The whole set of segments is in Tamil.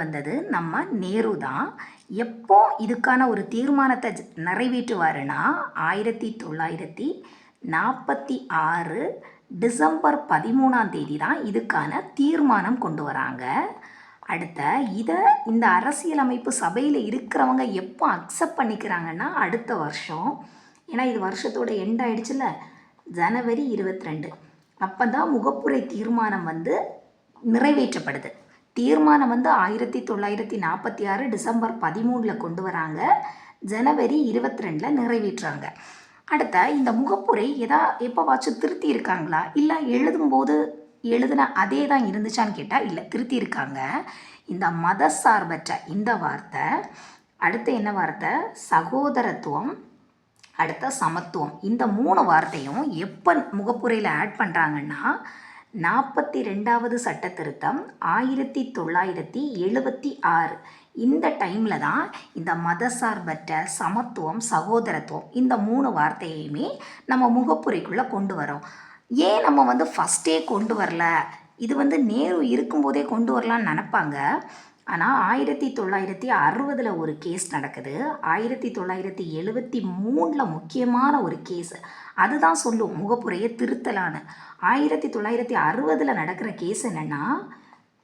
வந்தது. நம்ம நேரு தான். எப்போ இதுக்கான ஒரு தீர்மானத்தை ஜ- நிறைவேற்றுவாருன்னா ஆயிரத்தி தொள்ளாயிரத்தி நாற்பத்தி ஆறு டிசம்பர் பதிமூணாம் தேதி தான் இதுக்கான தீர்மானம் கொண்டு வராங்க. அடுத்த இதை இந்த அரசியலமைப்பு சபையில் இருக்கிறவங்க எப்போ அக்செப்ட் பண்ணிக்கிறாங்கன்னா அடுத்த வருஷம். ஏன்னா இது வருஷத்தோட எண்ட் ஆயிடுச்சுல ஜனவரி இருபத்தி ரெண்டு. அப்போ தான் முகப்புரை தீர்மானம் வந்து நிறைவேற்றப்படுது. தீர்மானம் வந்து ஆயிரத்தி தொள்ளாயிரத்தி நாற்பத்தி ஆறு டிசம்பர் பதிமூணில் கொண்டு வராங்க. ஜனவரி இருபத்தி ரெண்டில் நிறைவேற்றுறாங்க. அடுத்த இந்த முகப்புரை எதா எப்போவாச்சும் திருத்தி இருக்காங்களா இல்லை எழுதும்போது எழுதின அதே தான் இருந்துச்சான்னு கேட்டால் இல்லை திருத்தி இருக்காங்க இந்த மத சார்பற்ற இந்த வார்த்தை அடுத்து என்ன வார்த்தை? சகோதரத்துவம் அடுத்த சமத்துவம். இந்த மூணு வார்த்தையும் எப்போ முகப்புரையில் ஆட் பண்ணுறாங்கன்னா நாற்பத்தி ரெண்டாவது சட்ட திருத்தம் ஆயிரத்தி தொள்ளாயிரத்தி எழுபத்தி ஆறு இந்த டைமில் தான் இந்த மதசார்பற்ற சமத்துவம் சகோதரத்துவம் இந்த மூணு வார்த்தையுமே நம்ம முகப்புரைக்குள்ளே கொண்டு வரோம். ஏன் நம்ம வந்து ஃபஸ்ட்டே கொண்டு வரல? இது வந்து நேரு இருக்கும்போதே கொண்டு வரலான்னு நினப்பாங்க. ஆனால் ஆயிரத்தி தொள்ளாயிரத்தி அறுபதில் ஒரு கேஸ் நடக்குது. ஆயிரத்தி தொள்ளாயிரத்தி எழுபத்தி மூணில் முக்கியமான ஒரு கேஸ் அதுதான் சொல்லும் முகப்புரையை திருத்தலான்னு. ஆயிரத்தி தொள்ளாயிரத்தி அறுபதில் நடக்கிற கேஸ் என்னென்னா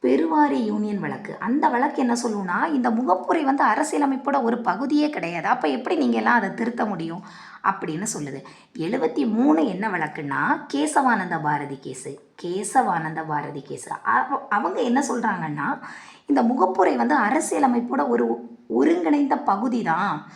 பெருவாரி யூனியன் வழக்கு. அந்த வழக்கு என்ன சொல்லுன்னா இந்த முகப்புரை வந்து அரசியலமைப்போட ஒரு பகுதியே கிடையாது. அப்போ எப்படி நீங்கள் எல்லாம் அதை திருத்த முடியும் அப்படின்னு சொல்லுது. எழுபத்தி மூணு என்ன வழக்குன்னா கேசவானந்த பாரதி கேஸு கேசவானந்த பாரதி கேஸு அவ- அவங்க என்ன சொல்கிறாங்கன்னா இந்த முகப்புரை வந்து அரசியலமைப்போட ஒரு ஒருங்கிணைந்த பகுதி தான்